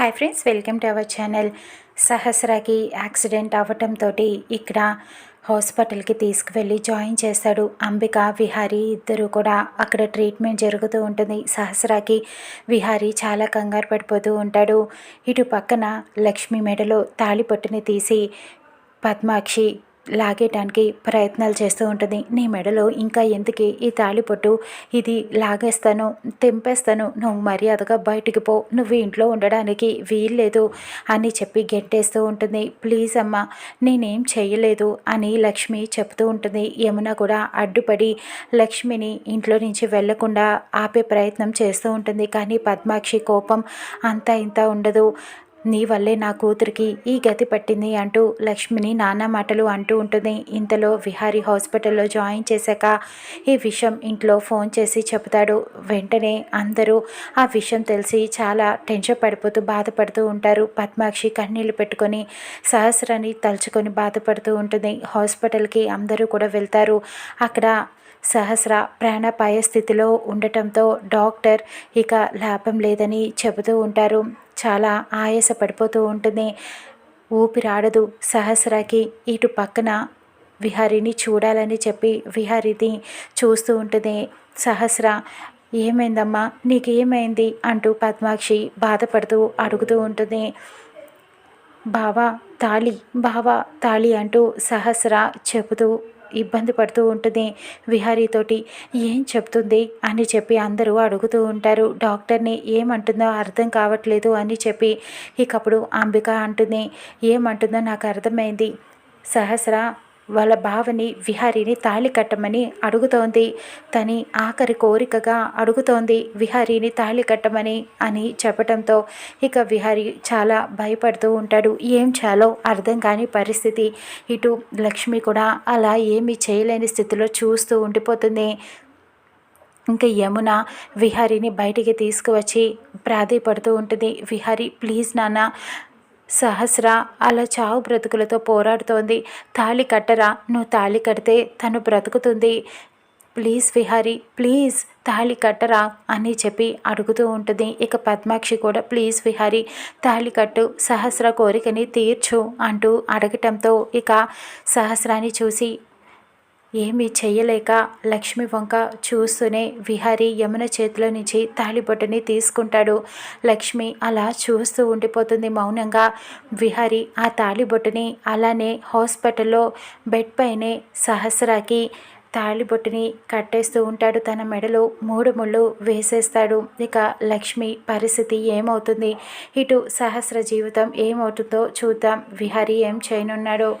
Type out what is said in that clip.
Hi friends welcome to our channel సహస్రాకి accident అవ్వటంతో ఇక్కడ హాస్పిటల్కి తీసుకువెళ్ళి జాయిన్ చేస్తాడు అంబిక విహారీ ఇద్దరు కూడా అక్కడ ట్రీట్మెంట్ జరుగుతూ ఉంటుంది సహస్రాకి విహారీ చాలా కంగారు పడిపోతూ ఉంటాడు ఇటు పక్కన లక్ష్మి మెడలో తాళిపొట్టుని తీసి పద్మాక్షి లాగేయటానికి ప్రయత్నాలు చేస్తూ ఉంటుంది. నీ మెడలో ఇంకా ఎందుకే ఈ తాళిపొట్టు? ఇది లాగేస్తాను తెంపేస్తాను. నువ్వు మర్యాదగా బయటికి పో. నువ్వు ఇంట్లో ఉండడానికి వీల్లేదు అని చెప్పి గెంటేస్తూ ఉంటుంది. ప్లీజ్ అమ్మ నేనేం చేయలేదు అని లక్ష్మి చెప్తూ ఉంటుంది. యమున కూడా అడ్డుపడి లక్ష్మిని ఇంట్లో నుంచి వెళ్ళకుండా ఆపే ప్రయత్నం చేస్తూ ఉంటుంది. కానీ పద్మాక్షి కోపం అంతా ఇంత ఉండదు. నీ వల్లే నా కూతురికి ఈ గతి పట్టింది అంటూ లక్ష్మిని నానా మాటలు అంటూ ఉంటుంది. ఇంతలో విహారీ హాస్పిటల్లో జాయిన్ చేశాక ఈ విషయం ఇంట్లో ఫోన్ చేసి చెబుతాడు. వెంటనే అందరూ ఆ విషయం తెలిసి చాలా టెన్షన్ పడిపోతూ బాధపడుతూ ఉంటారు. పద్మాక్షి కన్నీళ్ళు పెట్టుకొని సహస్రాన్ని తలుచుకొని బాధపడుతూ ఉంటుంది. హాస్పిటల్కి అందరూ కూడా వెళ్తారు. అక్కడ సహస్ర ప్రాణాపాయ స్థితిలో ఉండటంతో డాక్టర్ ఇక లాభం లేదని చెబుతూ ఉంటారు. చాలా ఆయాస పడిపోతూ ఉంటుంది. ఊపిరాడదు. సహస్రకి ఇటు పక్కన విహారిని చూడాలని చెప్పి విహారిని చూస్తూ ఉంటుంది. సహస్ర ఏమైందమ్మా? నీకేమైంది? అంటూ పద్మాక్షి బాధపడుతూ అడుగుతూ ఉంటుంది. బావా తాళి బావా తాళి అంటూ సహస్ర చెబుతూ ఇబ్బంది పడుతూ ఉంటుంది విహారీతోటి. ఏం చెప్తుంది? అని చెప్పి అందరూ అడుగుతూ ఉంటారు. డాక్టర్ని ఏమంటుందో అర్థం కావట్లేదు అని చెప్పి ఇకప్పుడు అంబిక అంటుంది. ఏమంటుందో నాకు అర్థమైంది. సహస్ర వాళ్ళ బావని విహారీని తాళి కట్టమని అడుగుతోంది. తని ఆఖరి కోరికగా అడుగుతోంది విహారీని తాళి కట్టమని అని చెప్పడంతో ఇక విహారీ చాలా భయపడుతూ ఉంటాడు. ఏం చాలో అర్థం కాని పరిస్థితి. ఇటు లక్ష్మి కూడా అలా ఏమీ చేయలేని స్థితిలో చూస్తూ ఉండిపోతుంది. ఇంకా యమున విహారీని బయటికి తీసుకువచ్చి ప్రాధేయపడుతూ ఉంటుంది. విహారీ ప్లీజ్ నాన్న సహస్ర అలా చావు బ్రతుకులతో పోరాడుతోంది. తాళి కట్టరా? నువ్వు తాళి కడితే తను బ్రతుకుతుంది. ప్లీజ్ విహారీ ప్లీజ్ తాళి కట్టరా అని చెప్పి అడుగుతూ ఉంటుంది. ఇక పద్మాక్షి కూడా ప్లీజ్ విహారీ తాళి కట్టు సహస్ర కోరికని తీర్చు అంటూ అడగటంతో ఇక సహస్రాన్ని చూసి ఏమీ చెయ్యలేక లక్ష్మి వంక చూస్తూనే విహారి యమున చేతిలో నుంచి తాళిబొట్టుని తీసుకుంటాడు. లక్ష్మి అలా చూస్తూ ఉండిపోతుంది మౌనంగా. విహారి ఆ తాళిబొట్టుని అలానే హాస్పిటల్లో బెడ్ పైనే సహస్రాకి తాళిబొట్టుని కట్టేస్తూ ఉంటాడు. తన మెడలో మూడు ముళ్ళు వేసేస్తాడు. ఇక లక్ష్మి పరిస్థితి ఏమవుతుంది? ఇటు సహస్ర జీవితం ఏమవుతుందో చూద్దాం. విహారీ ఏం చేయనున్నాడో?